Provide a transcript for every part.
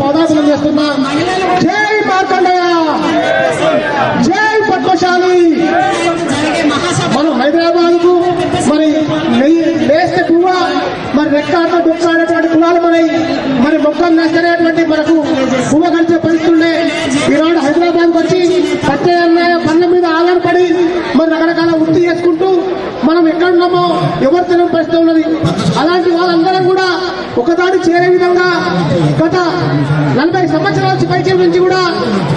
పదార్థం చేస్తున్నా. జై మార్కండయ్య జై పద్మశాలి! మనం హైదరాబాద్కు మరి నెయ్యి లేస్తే పువ్వ? మరి రెక్కాట డొక్కాడేటువంటి కులాలు మరి మరి మొక్కలు నష్టనేటువంటి మనకు పువ్వ కలిసే పరిస్థితులుండే ఈనాడు హైదరాబాద్ వచ్చి పచ్చయ్య అన్నయ్య పనుల మీద ఆధారపడి మరి రకరకాల వృత్తి చేసుకుంటూ మనం ఎక్కడున్నామో ఎవరు తెలియని పరిస్థితి ఉన్నది. అలాంటి వాళ్ళందరం కూడా ఒకదాడి చేరే విధంగా గత సంవత్సరాల నుంచి పైచల నుంచి కూడా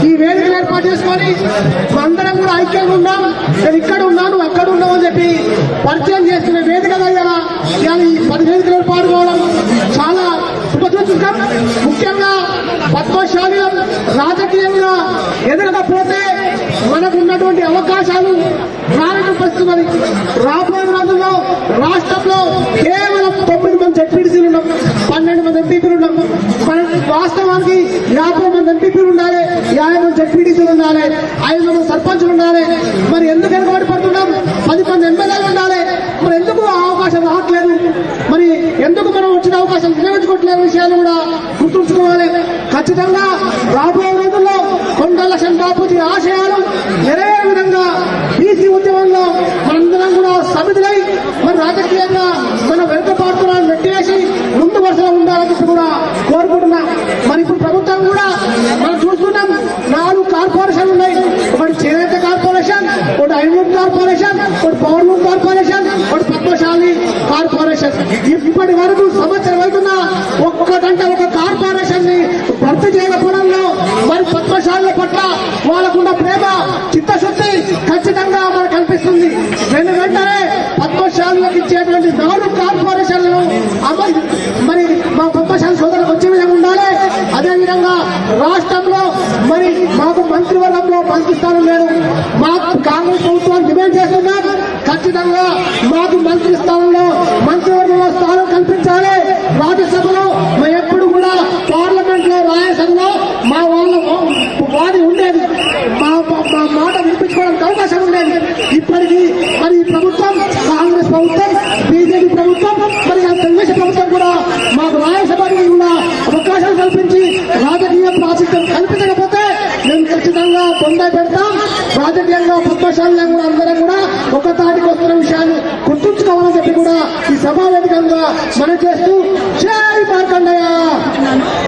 ఈ వేదికలు ఏర్పాటు చేసుకొని అందరం కూడా ఐక్యంగా ఉన్నాం. నేను ఇక్కడ ఉన్నాను అక్కడ ఉన్నాం అని చెప్పి పరిచయం చేస్తున్న వేదిక దగ్గర ఈ పది వేదికలు పాల్గొనడం చాలా శుభసూచకం ముఖ్యంగా పద్మశాలి రాజకీయంగా ఎదగకపోతే మనకు ఉన్నటువంటి అవకాశాలు రానట్టు రాబోయే రోజుల్లో రాష్ట్రంలో కేవలం తొమ్మిది మంది జడ్పీటీసీలు ఉన్నాం పన్నెండు మంది ఎంపీపీలు ఉన్నాం మన వాస్తవానికి యాభై మంది ఎంపీపీలు ఉండాలి యాభై మంది జడ్పీటీసీలు ఉండాలి ఐదు మంది సర్పంచులు ఉండాలి. మరి ఎందుకు వెనుకబడి పడుతున్నాం? పది మంది ఎమ్మెల్యేలు ఉండాలి. మరి ఎందుకు ఆ అవకాశం రావట్లేదు? మరి ఎందుకు మనం వచ్చిన అవకాశం వినియోగించుకోవట్లేదు విషయాలు కూడా గుర్తుంచుకోవాలి. ఖచ్చితంగా రాబోయే రోజుల్లో కొండ లక్షల ఆశయాలు నెరవేరే విధంగా బీసీ ఉద్యమంలో మనందరం కూడా సమితులై మరి రాజకీయంగా మన వెనుకబాటులను నెట్టేసి ముందు వరుసలో ఉండాలని చెప్పి కూడా కోరుకుంటున్నాం మరి ఇప్పుడు ప్రభుత్వం కూడా మనం చూస్తున్నాం నాలుగు కార్పొరేషన్లు ఉన్నాయి ఒకటి చేనేత కార్పొరేషన్ ఒకటి ఐనూరు కార్పొరేషన్ ఒకటి పౌర్ణూరు కార్పొరేషన్ ఒకటి పద్మశాలి కార్పొరేషన్ ఇప్పటి వరకు సంవత్సరం అవుతున్న ఒక్కటంటే ఒక కార్పొరేషన్ని భర్తీ చేయకపోవడంలో మరి పద్మశాలుల పట్ల వాళ్ళకున్న ప్రేమ చిత్తశుద్ధి ఖచ్చితంగా మనకు కనిపిస్తుంది రెండు వెంటనే పద్మశాలకు ఇచ్చేటువంటి నాలుగు కార్పొరేషన్లను అమలు మరి మా పద్మశాలి సోదరులకు వచ్చే విధంగా ఉండాలి అదేవిధంగా రాష్ట్రంలో మరి మాకు మంత్రివర్గంలో మంత్రి లేదు మాకు కాంగ్రెస్ ప్రభుత్వాన్ని డిమాండ్ చేస్తున్నాం ఖచ్చితంగా మాకు మంత్రి స్థానంలో మంత్రివర్గంలో స్థానం కల్పించాలి. రాజ్యసభలో మేము ఎప్పుడు కూడా పార్లమెంట్లో రాజ్యసభలో మా వాళ్ళు వాడి ఉండేది. మా మాట వినిపించుకోవడానికి అవకాశం ఉండేది. ఇప్పటికీ మరి ఈ ప్రభుత్వం కాంగ్రెస్ ప్రభుత్వం బీజేపీ ప్రభుత్వం మరి తెలుగుదేశం ప్రభుత్వం కూడా మాకు రాజ్యసభకి కూడా అవకాశం కల్పించి రాజకీయ ప్రాచుర్యం కల్పించకపోతే ఖచ్చితంగా పెడతాం రాజకీయంగా పద్మశాలను కూడా అందరం కూడా ఒక తాటికి వస్తున్న విషయాన్ని గుర్తుంచుకోవాలని చెప్పి కూడా ఈ సభా వేదికంగా మనం చేస్తూ జై మార్కండయ్య